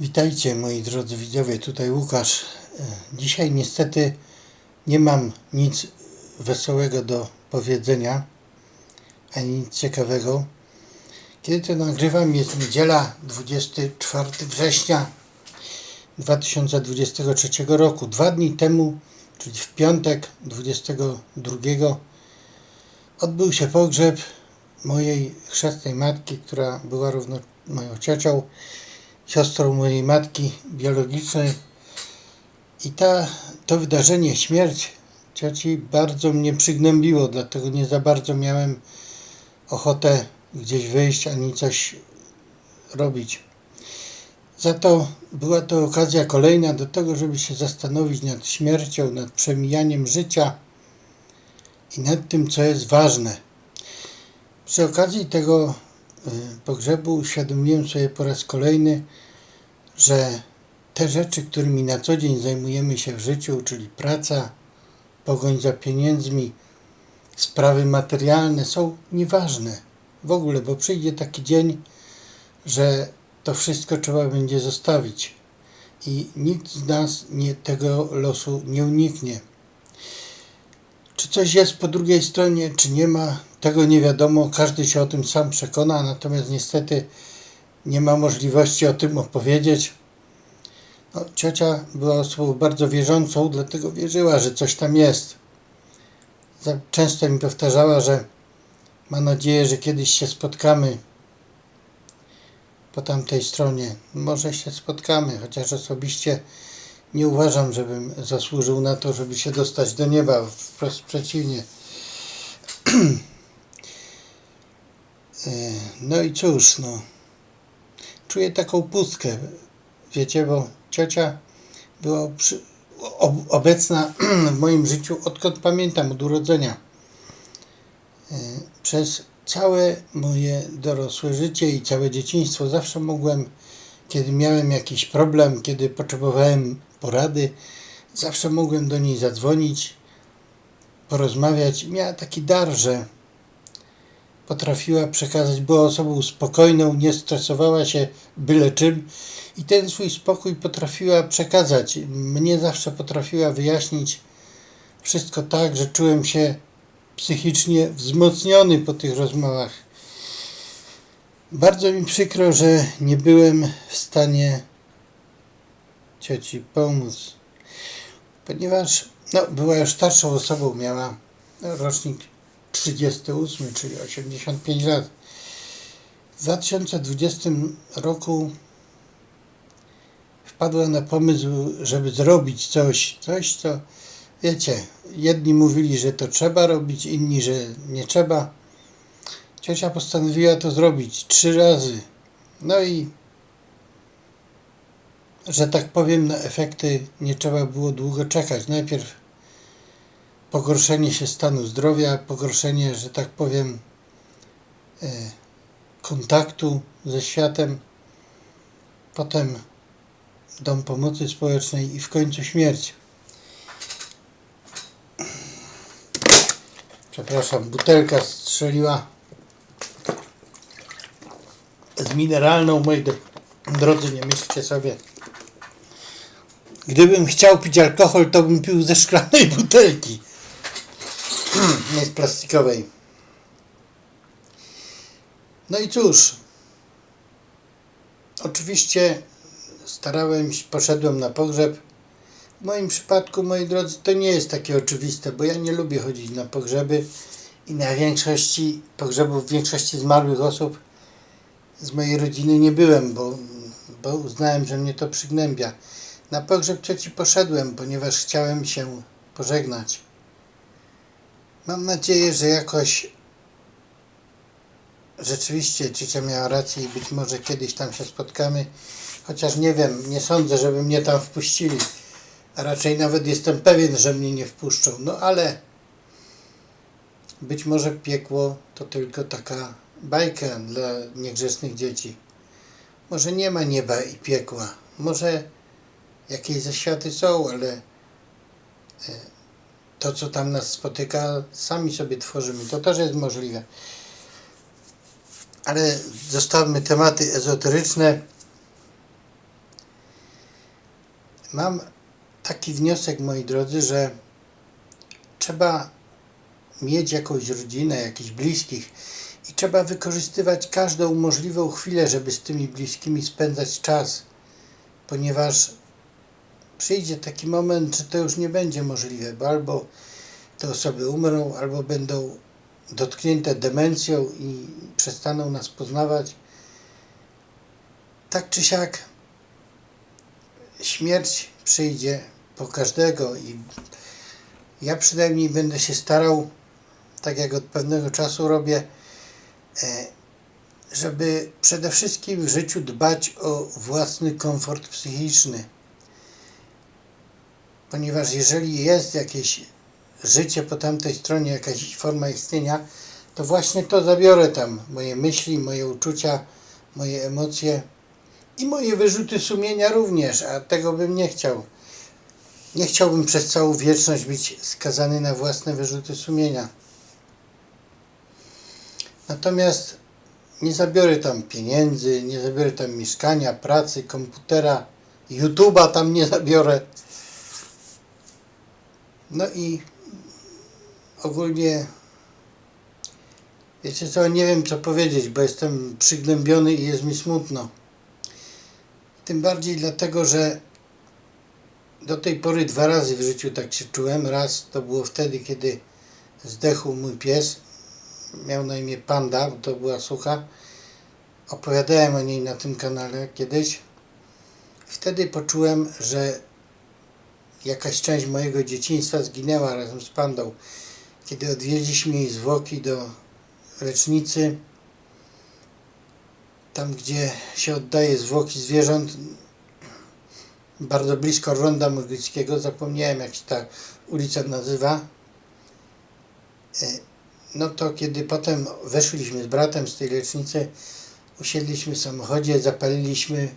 Witajcie moi drodzy widzowie, tutaj Łukasz. E, Dzisiaj niestety nie mam nic wesołego do powiedzenia, ani nic ciekawego. Kiedy to nagrywam jest niedziela 24 września 2023 roku. Dwa dni temu, czyli w piątek 22 odbył się pogrzeb mojej chrzestnej matki, która była równo moją ciocią siostrą mojej matki biologicznej. I ta, to wydarzenie, śmierć cioci bardzo mnie przygnębiło, dlatego nie za bardzo miałem ochotę gdzieś wyjść ani coś robić. Za to była to okazja kolejna do tego, żeby się zastanowić nad śmiercią, nad przemijaniem życia i nad tym, co jest ważne. Przy okazji tego pogrzebu uświadomiłem sobie po raz kolejny, że te rzeczy, którymi na co dzień zajmujemy się w życiu, czyli praca, pogoń za pieniędzmi, sprawy materialne, są nieważne w ogóle, bo przyjdzie taki dzień, że to wszystko trzeba będzie zostawić i nikt z nas nie, tego losu nie uniknie. Czy coś jest po drugiej stronie, czy nie ma, tego nie wiadomo. Każdy się o tym sam przekona, natomiast niestety nie ma możliwości o tym opowiedzieć. No, ciocia była osobą bardzo wierzącą, dlatego wierzyła, że coś tam jest. Często mi powtarzała, że ma nadzieję, że kiedyś się spotkamy po tamtej stronie. Może się spotkamy, chociaż osobiście nie uważam, żebym zasłużył na to, żeby się dostać do nieba. Wprost przeciwnie. E, No i cóż, no. Czuję taką pustkę, wiecie, bo ciocia była przy, ob, obecna w moim życiu odkąd pamiętam, od urodzenia. E, Przez całe moje dorosłe życie i całe dzieciństwo zawsze mogłem, kiedy miałem jakiś problem, kiedy potrzebowałem porady, zawsze mogłem do niej zadzwonić, porozmawiać. Miała taki dar, że potrafiła przekazać, była osobą spokojną, nie stresowała się byle czym i ten swój spokój potrafiła przekazać. Mnie zawsze potrafiła wyjaśnić wszystko tak, że czułem się psychicznie wzmocniony po tych rozmowach. Bardzo mi przykro, że nie byłem w stanie cioci pomóc, ponieważ no, była już starszą osobą, miała rocznik 38, czyli 85 lat. W 2020 roku wpadła na pomysł, żeby zrobić coś, coś co, wiecie, jedni mówili, że to trzeba robić, inni, że nie trzeba. Ciocia postanowiła to zrobić trzy razy. No i, że tak powiem, na efekty nie trzeba było długo czekać. Najpierw pogorszenie się stanu zdrowia, pogorszenie, że tak powiem, e, kontaktu ze światem, potem dom pomocy społecznej i w końcu śmierć. Przepraszam, butelka strzeliła z mineralną, moi drodzy, nie myślcie sobie. Gdybym chciał pić alkohol, to bym pił ze szklanej butelki z plastikowej. No i cóż, oczywiście starałem się, poszedłem na pogrzeb. W moim przypadku, moi drodzy, to nie jest takie oczywiste, bo ja nie lubię chodzić na pogrzeby i na większości pogrzebów większości zmarłych osób z mojej rodziny nie byłem, bo, bo uznałem, że mnie to przygnębia. Na pogrzeb cioci poszedłem, ponieważ chciałem się pożegnać. Mam nadzieję, że jakoś rzeczywiście ciocia miała rację i być może kiedyś tam się spotkamy. Chociaż nie wiem, nie sądzę, żeby mnie tam wpuścili. A raczej nawet jestem pewien, że mnie nie wpuszczą. No ale być może piekło to tylko taka bajka dla niegrzecznych dzieci. Może nie ma nieba i piekła. Może jakieś zaświaty są, ale e, to, co tam nas spotyka, sami sobie tworzymy. To też jest możliwe. Ale zostawmy tematy ezoteryczne. Mam taki wniosek, moi drodzy, że trzeba mieć jakąś rodzinę, jakichś bliskich i trzeba wykorzystywać każdą możliwą chwilę, żeby z tymi bliskimi spędzać czas, ponieważ przyjdzie taki moment, że to już nie będzie możliwe, bo albo te osoby umrą, albo będą dotknięte demencją i przestaną nas poznawać. Tak czy siak, śmierć przyjdzie po każdego i ja przynajmniej będę się starał, tak jak od pewnego czasu robię, e, żeby przede wszystkim w życiu dbać o własny komfort psychiczny. Ponieważ jeżeli jest jakieś życie po tamtej stronie, jakaś forma istnienia, to właśnie to zabiorę tam. Moje myśli, moje uczucia, moje emocje i moje wyrzuty sumienia również, a tego bym nie chciał. Nie chciałbym przez całą wieczność być skazany na własne wyrzuty sumienia. Natomiast nie zabiorę tam pieniędzy, nie zabiorę tam mieszkania, pracy, komputera, YouTube'a tam nie zabiorę. No i ogólnie wiecie co, nie wiem co powiedzieć, bo jestem przygnębiony i jest mi smutno. Tym bardziej dlatego, że do tej pory dwa razy w życiu tak się czułem. Raz to było wtedy, kiedy zdechł mój pies. Miał na imię Panda, bo to była sucha. Opowiadałem o niej na tym kanale kiedyś. Wtedy poczułem, że jakaś część mojego dzieciństwa zginęła razem z Pandą. Kiedy odwieźliśmy jej zwłoki do lecznicy, tam gdzie się oddaje zwłoki zwierząt, bardzo blisko Ronda Modlickiego, zapomniałem jak się ta ulica nazywa. E, No to kiedy potem weszliśmy z bratem z tej lecznicy, usiedliśmy w samochodzie, zapaliliśmy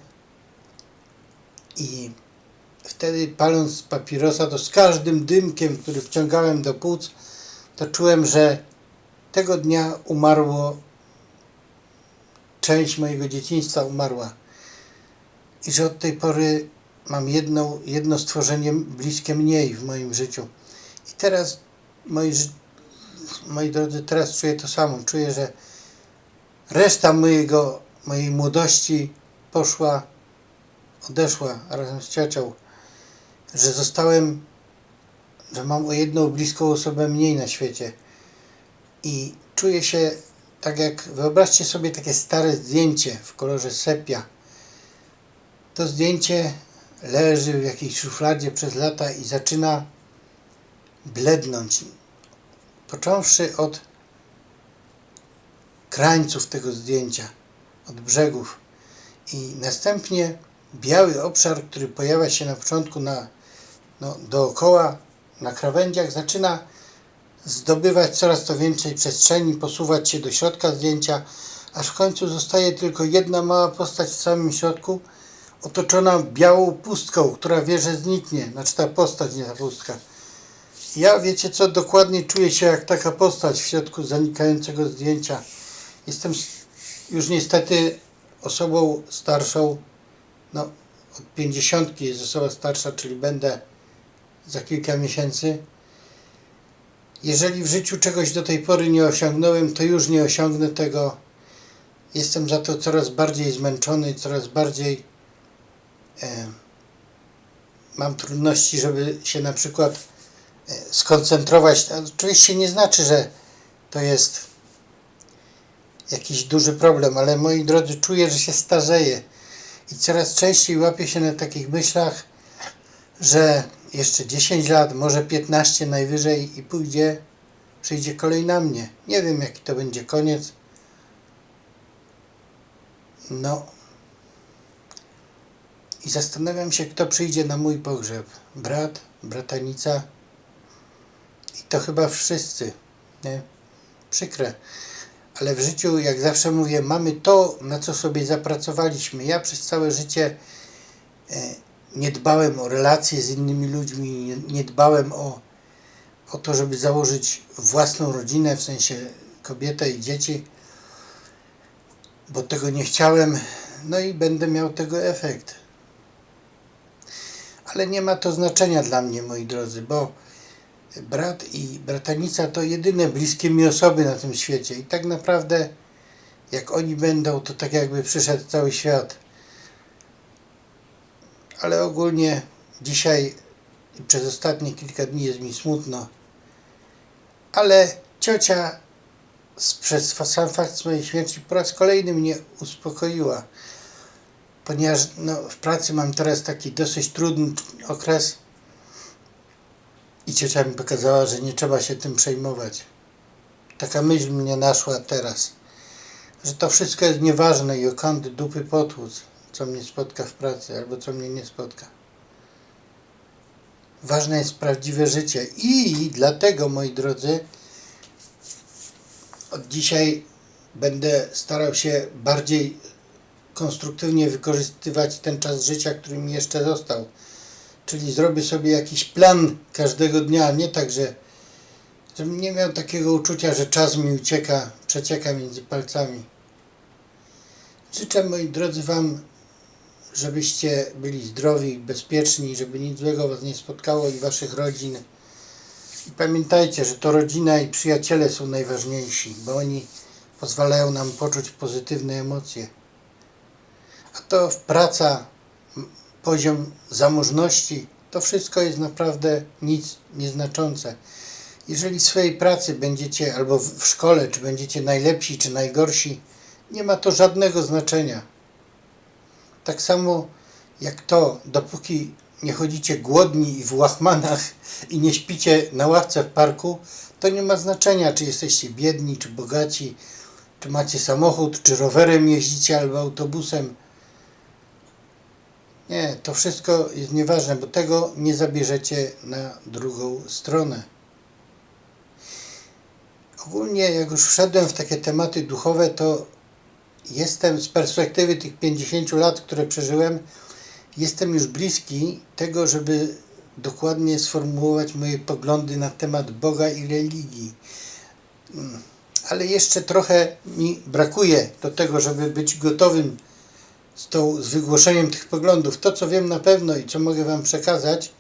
i wtedy paląc papierosa, to z każdym dymkiem, który wciągałem do płuc, to czułem, że tego dnia umarło, część mojego dzieciństwa umarła. I że od tej pory mam jedno, jedno stworzenie bliskie mniej w moim życiu. I teraz, moi, moi drodzy, teraz czuję to samo. Czuję, że reszta mojego, mojej młodości poszła, odeszła razem z ciocią. Że zostałem, że mam o jedną bliską osobę mniej na świecie. I czuję się tak jak, wyobraźcie sobie takie stare zdjęcie w kolorze sepia. To zdjęcie leży w jakiejś szufladzie przez lata i zaczyna blednąć. Począwszy od krańców tego zdjęcia, od brzegów. I następnie biały obszar, który pojawia się na początku na, no, dookoła, na krawędziach, zaczyna zdobywać coraz to więcej przestrzeni, posuwać się do środka zdjęcia, aż w końcu zostaje tylko jedna mała postać w samym środku, otoczona białą pustką, która wie, że zniknie. Znaczy ta postać, nie ta pustka. Ja wiecie co, dokładnie czuję się jak taka postać w środku zanikającego zdjęcia. Jestem już niestety osobą starszą, no od pięćdziesiątki jest osoba starsza, czyli będę za kilka miesięcy. Jeżeli w życiu czegoś do tej pory nie osiągnąłem, to już nie osiągnę tego. Jestem za to coraz bardziej zmęczony, coraz bardziej e, mam trudności, żeby się na przykład e, skoncentrować. Oczywiście nie znaczy, że to jest jakiś duży problem, ale moi drodzy, czuję, że się starzeję i coraz częściej łapię się na takich myślach, że jeszcze 10 lat, może 15 najwyżej i pójdzie, przyjdzie kolej na mnie. Nie wiem, jaki to będzie koniec. No. I zastanawiam się, kto przyjdzie na mój pogrzeb. Brat, bratanica i to chyba wszyscy. Nie? Przykre. Ale w życiu, jak zawsze mówię, mamy to, na co sobie zapracowaliśmy. Ja przez całe życie e, nie dbałem o relacje z innymi ludźmi, nie, nie dbałem o, o to, żeby założyć własną rodzinę, w sensie kobietę i dzieci, bo tego nie chciałem, no i będę miał tego efekt. Ale nie ma to znaczenia dla mnie, moi drodzy, bo brat i bratanica to jedyne bliskie mi osoby na tym świecie. I tak naprawdę, jak oni będą, to tak jakby przyszedł cały świat. Ale ogólnie dzisiaj przez ostatnie kilka dni jest mi smutno. Ale ciocia przez sam fakt swojej śmierci po raz kolejny mnie uspokoiła. Ponieważ no, w pracy mam teraz taki dosyć trudny okres i ciocia mi pokazała, że nie trzeba się tym przejmować. Taka myśl mnie naszła teraz, że to wszystko jest nieważne i o kąty dupy potłuc, co mnie spotka w pracy albo co mnie nie spotka. Ważne jest prawdziwe życie i dlatego, moi drodzy, od dzisiaj będę starał się bardziej konstruktywnie wykorzystywać ten czas życia, który mi jeszcze został. Czyli zrobię sobie jakiś plan każdego dnia, nie tak, że żebym nie miał takiego uczucia, że czas mi ucieka, przecieka między palcami. Życzę, moi drodzy, Wam, żebyście byli zdrowi, bezpieczni, żeby nic złego Was nie spotkało i Waszych rodzin. I pamiętajcie, że to rodzina i przyjaciele są najważniejsi, bo oni pozwalają nam poczuć pozytywne emocje. A to praca, poziom zamożności, to wszystko jest naprawdę nic nieznaczące. Jeżeli w swojej pracy będziecie, albo w szkole, czy będziecie najlepsi, czy najgorsi, nie ma to żadnego znaczenia. Tak samo jak to, dopóki nie chodzicie głodni i w łachmanach i nie śpicie na ławce w parku, to nie ma znaczenia, czy jesteście biedni, czy bogaci, czy macie samochód, czy rowerem jeździcie, albo autobusem. Nie, to wszystko jest nieważne, bo tego nie zabierzecie na drugą stronę. Ogólnie, jak już wszedłem w takie tematy duchowe, to jestem z perspektywy tych 50 lat, które przeżyłem, jestem już bliski tego, żeby dokładnie sformułować moje poglądy na temat Boga i religii. Mm, Ale jeszcze trochę mi brakuje do tego, żeby być gotowym z, tą, z wygłoszeniem tych poglądów. To, co wiem na pewno i co mogę Wam przekazać,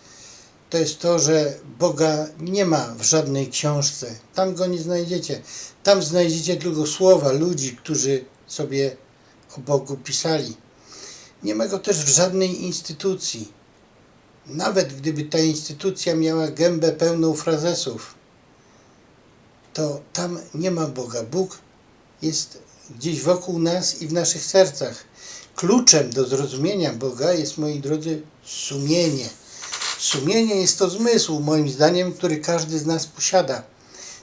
to jest to, że Boga nie ma w żadnej książce. Tam go nie znajdziecie. Tam znajdziecie tylko słowa ludzi, którzy sobie o Bogu pisali. Nie ma go też w żadnej instytucji. Nawet gdyby ta instytucja miała gębę pełną frazesów, to tam nie ma Boga. Bóg jest gdzieś wokół nas i w naszych sercach. Kluczem do zrozumienia Boga jest, moi drodzy, sumienie. Sumienie jest to zmysł, moim zdaniem, który każdy z nas posiada.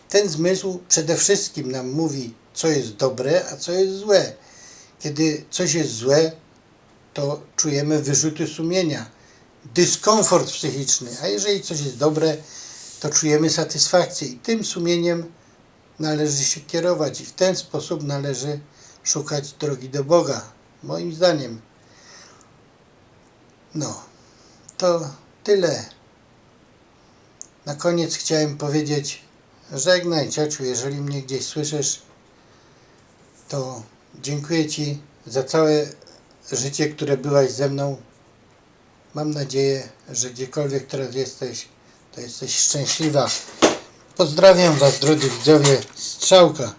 Ten zmysł przede wszystkim nam mówi, co jest dobre, a co jest złe. Kiedy coś jest złe, to czujemy wyrzuty sumienia, dyskomfort psychiczny, a jeżeli coś jest dobre, to czujemy satysfakcję i tym sumieniem należy się kierować i w ten sposób należy szukać drogi do Boga, moim zdaniem. No, to tyle. Na koniec chciałem powiedzieć, żegnaj ciociu, jeżeli mnie gdzieś słyszysz, to dziękuję Ci za całe życie, które byłaś ze mną. Mam nadzieję, że gdziekolwiek teraz jesteś, to jesteś szczęśliwa. Pozdrawiam Was, drodzy widzowie, Strzałka.